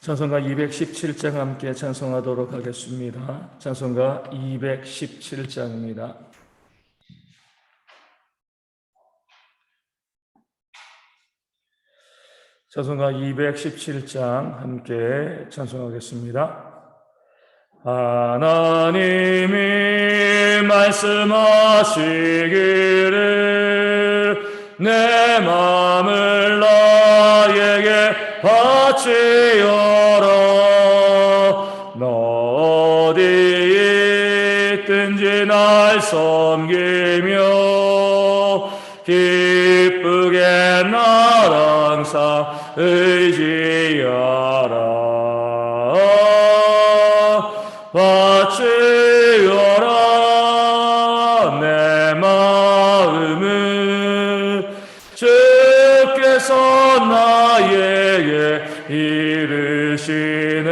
찬송가 217장 함께 찬송하도록 하겠습니다. 찬송가 217장입니다. 찬송가 217장 함께 찬송하겠습니다. 하나님이 말씀하시기를 내 마음을 바치어라 너 어디 있든지 날 섬기며 기쁘게 날 항상 의지하라. 바치어라 내 마음을 주께서 나에게 이르시네.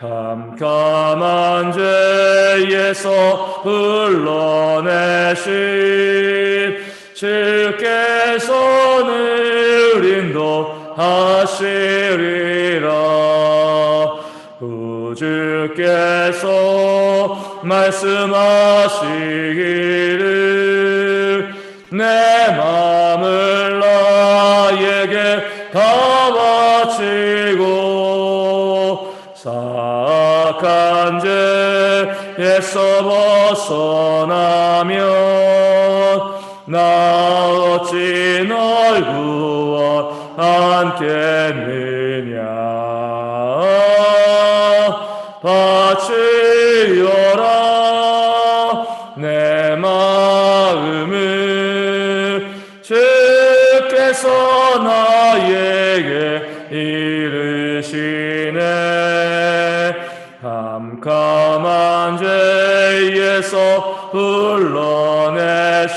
캄캄한 죄에서 흘러내신 주께서는 인도하시리라. 구주께서 말씀하시기를 내마 바치고 사악한 죄에서 벗어나면 나 어찌 널 구원하겠느냐? 바치어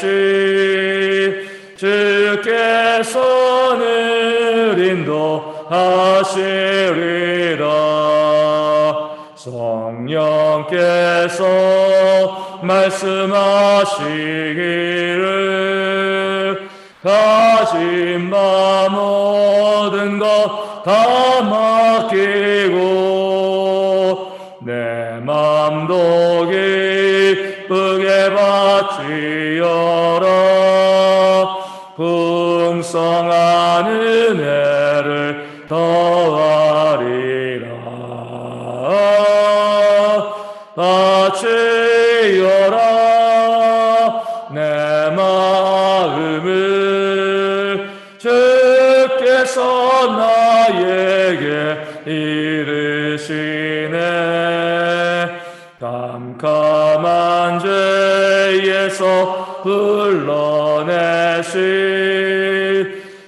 흘러내신 주께서는 인도하시리라. 성령께서 말씀하시기를 가진 바 모든 것 다 맡기고 내 맘도 기쁘게 바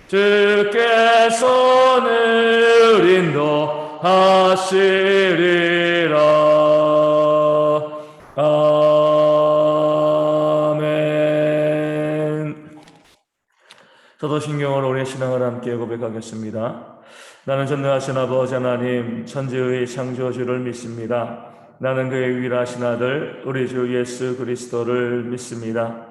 주께서는 인도하시리라 아멘 사도신경을 오래 신앙을 함께 고백하겠습니다. 나는 전능하신 아버지 하나님 천지의 창조주를 믿습니다. 나는 그의 유일하신 아들 우리 주 예수 그리스도를 믿습니다.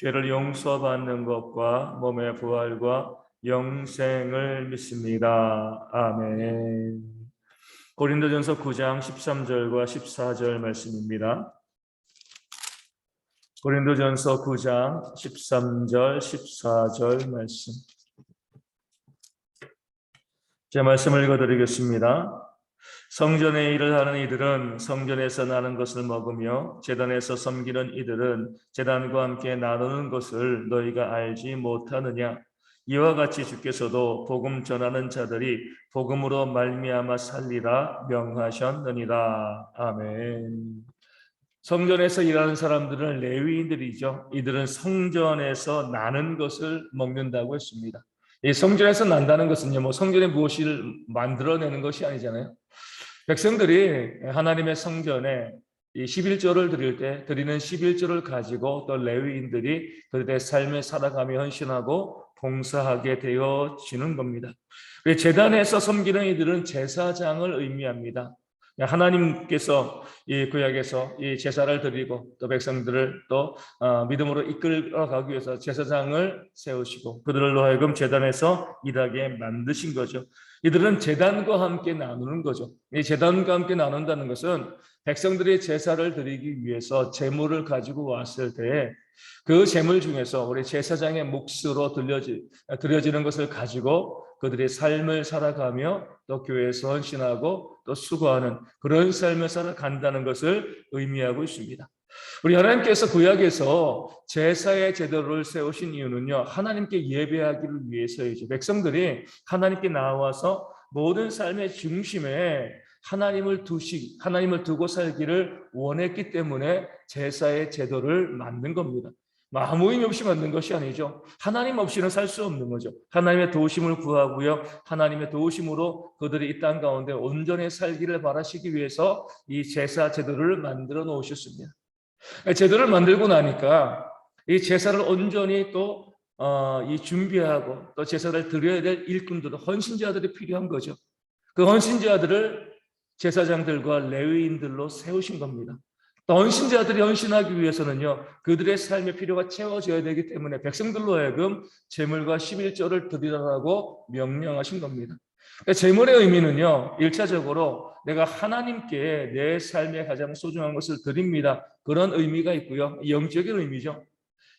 죄를 용서받는 것과 몸의 부활과 영생을 믿습니다. 아멘. 고린도전서 9장 13절과 14절 말씀입니다. 고린도전서 9장 13절 14절 말씀. 제 말씀을 읽어 드리겠습니다. 성전의 일을 하는 이들은 성전에서 나는 것을 먹으며 재단에서 섬기는 이들은 재단과 함께 나누는 것을 너희가 알지 못하느냐? 이와 같이 주께서도 복음 전하는 자들이 복음으로 말미암아 살리라 명하셨느니라. 아멘. 성전에서 일하는 사람들은 레위인들이죠. 이들은 성전에서 나는 것을 먹는다고 했습니다. 이 성전에서 난다는 것은요, 뭐 성전에 무엇을 만들어내는 것이 아니잖아요. 백성들이 하나님의 성전에 이 11조를 드릴 때 드리는 11조를 가지고 또 레위인들이 그들의 삶을 살아가며 헌신하고 봉사하게 되어지는 겁니다. 재단에서 섬기는 이들은 제사장을 의미합니다. 하나님께서 이 구약에서 이 제사를 드리고 또 백성들을 또 어, 믿음으로 이끌어가기 위해서 제사장을 세우시고 그들로 하여금 재단에서 일하게 만드신 거죠. 이들은 재단과 함께 나누는 거죠. 이 재단과 함께 나눈다는 것은 백성들이 제사를 드리기 위해서 재물을 가지고 왔을 때에 그 재물 중에서 우리 제사장의 몫으로 들려지, 드려지는 것을 가지고 그들의 삶을 살아가며 또 교회에서 헌신하고 또 수고하는 그런 삶을 살아간다는 것을 의미하고 있습니다. 우리 하나님께서 구약에서 제사의 제도를 세우신 이유는요, 하나님께 예배하기를 위해서이죠. 백성들이 하나님께 나와서 모든 삶의 중심에 하나님을 두시, 하나님을 두고 살기를 원했기 때문에 제사의 제도를 만든 겁니다. 뭐 아무 의미 없이 만든 것이 아니죠. 하나님 없이는 살 수 없는 거죠. 하나님의 도우심을 구하고요. 하나님의 도우심으로 그들이 이 땅 가운데 온전히 살기를 바라시기 위해서 이 제사 제도를 만들어 놓으셨습니다. 제도를 만들고 나니까 이 제사를 온전히 또 어, 이 준비하고 또 제사를 드려야 될 일꾼들, 헌신자들이 필요한 거죠. 그 헌신자들을 제사장들과 레위인들로 세우신 겁니다. 또 헌신자들이 헌신하기 위해서는요, 그들의 삶의 필요가 채워져야 되기 때문에 백성들로 하여금 재물과 11조를 드리라고 명령하신 겁니다. 재물의 의미는요, 일차적으로 내가 하나님께 내 삶에 가장 소중한 것을 드립니다. 그런 의미가 있고요. 영적인 의미죠.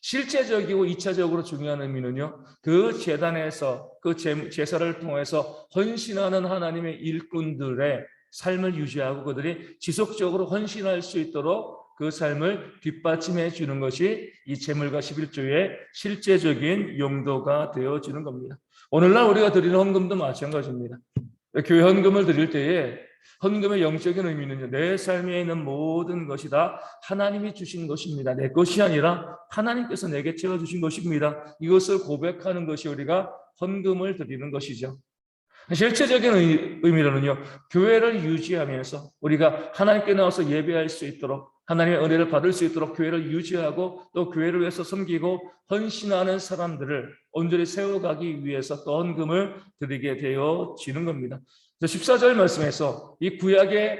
실제적이고 이차적으로 중요한 의미는요. 그 재단에서 그 제사를 통해서 헌신하는 하나님의 일꾼들의 삶을 유지하고 그들이 지속적으로 헌신할 수 있도록 그 삶을 뒷받침해 주는 것이 이 재물과 11조의 실제적인 용도가 되어지는 겁니다. 오늘날 우리가 드리는 헌금도 마찬가지입니다. 교회 헌금을 드릴 때에 헌금의 영적인 의미는요, 내 삶에 있는 모든 것이 다 하나님이 주신 것입니다. 내 것이 아니라 하나님께서 내게 채워주신 것입니다. 이것을 고백하는 것이 우리가 헌금을 드리는 것이죠. 실체적인 의미로는요, 교회를 유지하면서 우리가 하나님께 나와서 예배할 수 있도록 하나님의 은혜를 받을 수 있도록 교회를 유지하고 또 교회를 위해서 섬기고 헌신하는 사람들을 온전히 세워가기 위해서 또 헌금을 드리게 되어지는 겁니다. 14절 말씀에서 이 구약의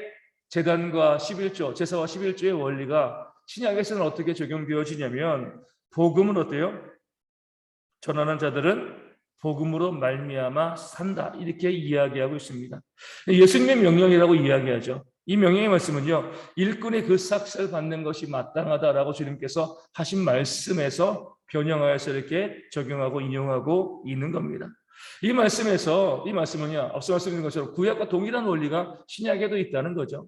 재단과 11조, 제사와 11조의 원리가 신약에서는 어떻게 적용되어지냐면 복음은 어때요? 전하는 자들은 복음으로 말미암아 산다 이렇게 이야기하고 있습니다. 예수님의 명령이라고 이야기하죠. 이 명령의 말씀은요 일꾼의 그 삭슬 받는 것이 마땅하다라고 주님께서 하신 말씀에서 변형하여서 이렇게 적용하고 인용하고 있는 겁니다. 이 말씀에서 이 말씀은요 앞서 말씀드린 것처럼 구약과 동일한 원리가 신약에도 있다는 거죠.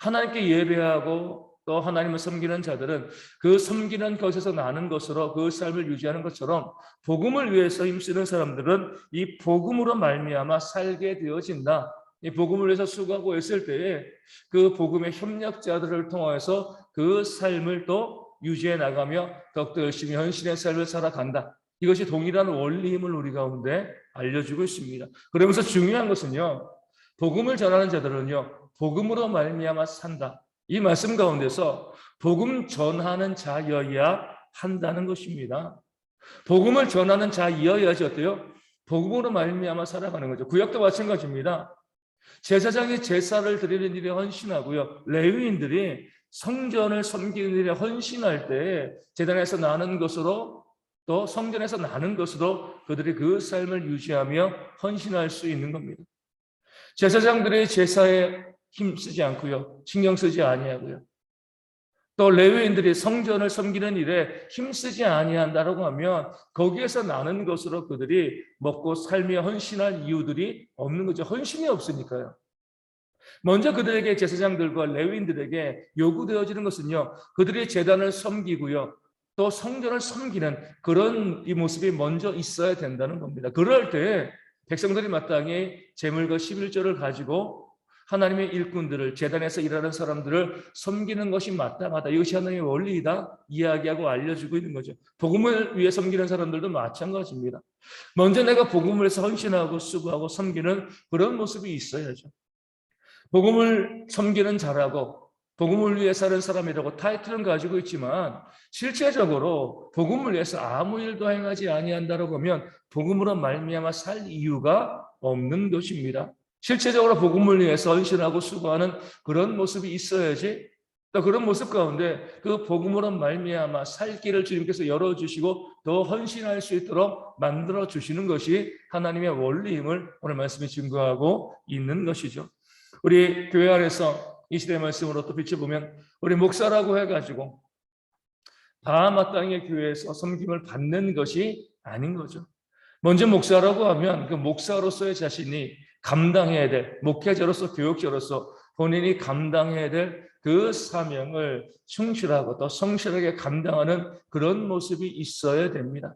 하나님께 예배하고 또 하나님을 섬기는 자들은 그 섬기는 것에서 나는 것으로 그 삶을 유지하는 것처럼 복음을 위해서 힘쓰는 사람들은 이 복음으로 말미암아 살게 되어진다. 이 복음을 위해서 수고하고 있을 때에 그 복음의 협력자들을 통해서 그 삶을 또 유지해 나가며 더욱더 열심히 현실의 삶을 살아간다. 이것이 동일한 원리임을 우리 가운데 알려주고 있습니다. 그러면서 중요한 것은요. 복음을 전하는 자들은요. 복음으로 말미암아 산다. 이 말씀 가운데서 복음 전하는 자여야 한다는 것입니다. 복음을 전하는 자여야지 어때요? 복음으로 말미암아 살아가는 거죠. 구약도 마찬가지입니다. 제사장이 제사를 드리는 일에 헌신하고요. 레위인들이 성전을 섬기는 일에 헌신할 때 재단에서 나는 것으로 또 성전에서 나는 것으로 그들이 그 삶을 유지하며 헌신할 수 있는 겁니다. 제사장들의 제사에 힘쓰지 않고요. 신경 쓰지 아니하고요. 또 레위인들이 성전을 섬기는 일에 힘쓰지 아니한다라고 하면 거기에서 나는 것으로 그들이 먹고 살며 헌신할 이유들이 없는 거죠. 헌신이 없으니까요. 먼저 그들에게 제사장들과 레위인들에게 요구되어지는 것은요. 그들이 재단을 섬기고요. 또 성전을 섬기는 그런 이 모습이 먼저 있어야 된다는 겁니다. 그럴 때 백성들이 마땅히 재물과 11조를 가지고 하나님의 일꾼들을 재단에서 일하는 사람들을 섬기는 것이 마땅하다. 이것이 하나님의 원리이다. 이야기하고 알려주고 있는 거죠. 복음을 위해 섬기는 사람들도 마찬가지입니다. 먼저 내가 복음을 해서 헌신하고 수고하고 섬기는 그런 모습이 있어야죠. 복음을 섬기는 자라고 복음을 위해 사는 사람이라고 타이틀은 가지고 있지만 실제적으로 복음을 위해서 아무 일도 행하지 아니한다라고 하면 복음으로 말미암아 살 이유가 없는 것입니다. 실제적으로 복음을 위해서 헌신하고 수고하는 그런 모습이 있어야지 또 그런 모습 가운데 그 복음으로 말미암아 살 길을 주님께서 열어주시고 더 헌신할 수 있도록 만들어 주시는 것이 하나님의 원리임을 오늘 말씀이 증거하고 있는 것이죠. 우리 교회 안에서 이 시대 말씀으로 또 비춰보면 우리 목사라고 해가지고 다 마땅히 교회에서 섬김을 받는 것이 아닌 거죠. 먼저 목사라고 하면 그 목사로서의 자신이 감당해야 될 목회자로서 교육자로서 본인이 감당해야 될 그 사명을 충실하고 또 성실하게 감당하는 그런 모습이 있어야 됩니다.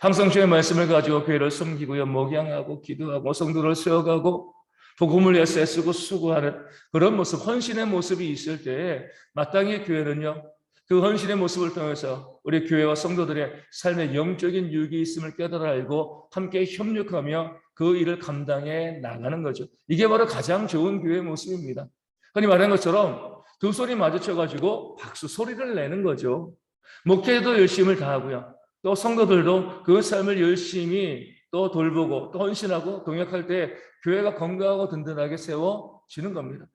항상 주의 말씀을 가지고 교회를 섬기고요, 목양하고 기도하고 성도를 세워가고 복음을 위해서 애쓰고 수고하는 그런 모습, 헌신의 모습이 있을 때에 마땅히 교회는요, 그 헌신의 모습을 통해서 우리 교회와 성도들의 삶의 영적인 유익이 있음을 깨달아 알고 함께 협력하며 그 일을 감당해 나가는 거죠. 이게 바로 가장 좋은 교회의 모습입니다. 흔히 말하는 것처럼 두 손이 마주쳐가지고 박수 소리를 내는 거죠. 목회도 열심을 다하고요. 또 성도들도 그 삶을 열심히 또 돌보고 또 헌신하고 동역할 때 교회가 건강하고 든든하게 세워지는 겁니다.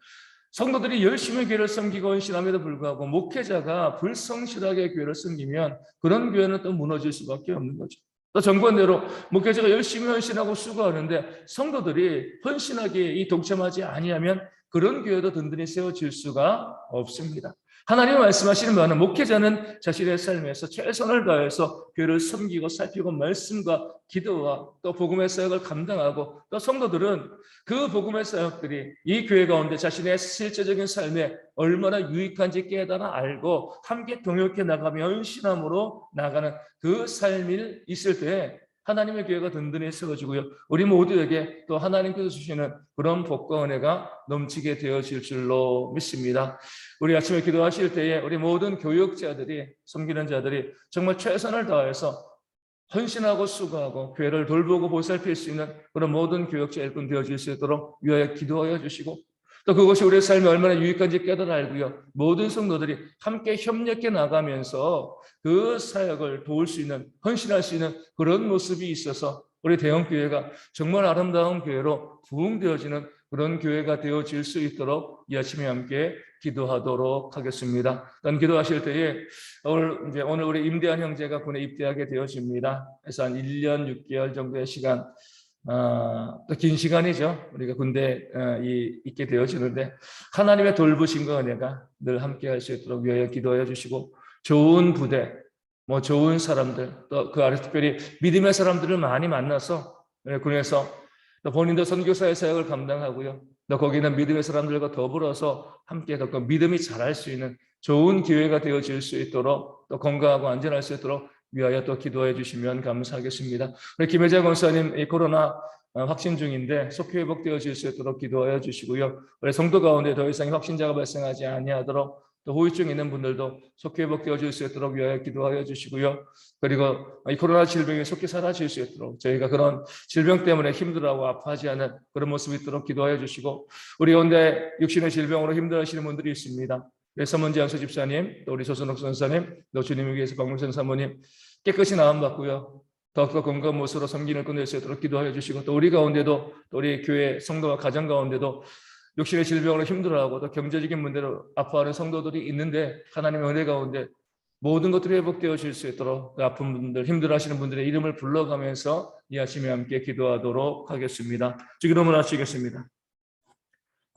성도들이 열심히 교회를 섬기고 헌신함에도 불구하고 목회자가 불성실하게 교회를 섬기면 그런 교회는 또 무너질 수밖에 없는 거죠. 또 정권대로 목회자가 열심히 헌신하고 수고하는데 성도들이 헌신하게 이 동참하지 아니하면 그런 교회도 든든히 세워질 수가 없습니다. 하나님 말씀하시는 바는 목회자는 자신의 삶에서 최선을 다해서 교회를 섬기고 살피고 말씀과 기도와 또 복음의 사역을 감당하고 또 성도들은 그 복음의 사역들이 이 교회 가운데 자신의 실제적인 삶에 얼마나 유익한지 깨달아 알고 함께 동역해 나가며 헌신함으로 나가는 그 삶이 있을 때 하나님의 교회가 든든히 세워지고요. 우리 모두에게 또 하나님께서 주시는 그런 복과 은혜가 넘치게 되어질 줄로 믿습니다. 우리 아침에 기도하실 때에 우리 모든 교육자들이 섬기는 자들이 정말 최선을 다해서 헌신하고 수고하고 교회를 돌보고 보살필 수 있는 그런 모든 교육자 일꾼 되어질 수 있도록 위하여 기도하여 주시고 또 그것이 우리의 삶에 얼마나 유익한지 깨달아 알고요. 모든 성도들이 함께 협력해 나가면서 그 사역을 도울 수 있는, 헌신할 수 있는 그런 모습이 있어서 우리 대형교회가 정말 아름다운 교회로 부흥되어지는 그런 교회가 되어질 수 있도록 이 아침에 함께 기도하도록 하겠습니다. 난 기도하실 때에 오늘 이제 오늘 우리 임대한 형제가 군에 입대하게 되어집니다. 그래서 한 1년 6개월 정도의 시간 어, 또긴 시간이죠. 우리가 군대에 어, 있게 되어지는데 하나님의 돌보심과 은혜가 늘 함께 할 수 있도록 위하여 기도해 주시고 좋은 부대, 뭐 좋은 사람들, 또 그 아래 특별히 믿음의 사람들을 많이 만나서 군에서 또 본인도 선교사의 사역을 감당하고요. 또 거기는 믿음의 사람들과 더불어서 함께 더 믿음이 자랄 수 있는 좋은 기회가 되어질 수 있도록 또 건강하고 안전할 수 있도록 위하여 또 기도해 주시면 감사하겠습니다. 우리 김혜자 권사님 이 코로나 어, 확진 중인데 속히 회복되어질 수 있도록 기도하여 주시고요. 우리 성도 가운데 더 이상 확진자가 발생하지 아니하도록 또 후유증 있는 분들도 속히 회복되어질 수 있도록 위하여 기도하여 주시고요. 그리고 이 코로나 질병이 속히 사라질 수 있도록 저희가 그런 질병 때문에 힘들어하고 아파하지 않은 그런 모습이 있도록 기도하여 주시고 우리 가운데 육신의 질병으로 힘들어하시는 분들이 있습니다. 서문지 안수 집사님, 또 우리 조선옥 선사님, 또 주님을 위해서 박문선 사모님 깨끗이 나음받고요. 더욱더 건강한 모습으로 섬기는 끝낼 수 있도록 기도하여 주시고 또 우리 가운데도 또 우리 교회 성도와 가정 가운데도 육신의 질병으로 힘들어하고 또 경제적인 문제로 아파하는 성도들이 있는데 하나님의 은혜 가운데 모든 것들이 회복되어질 수 있도록 그 아픈 분들, 힘들어하시는 분들의 이름을 불러가면서 이 아침에 함께 기도하도록 하겠습니다. 주기도문 하시겠습니다.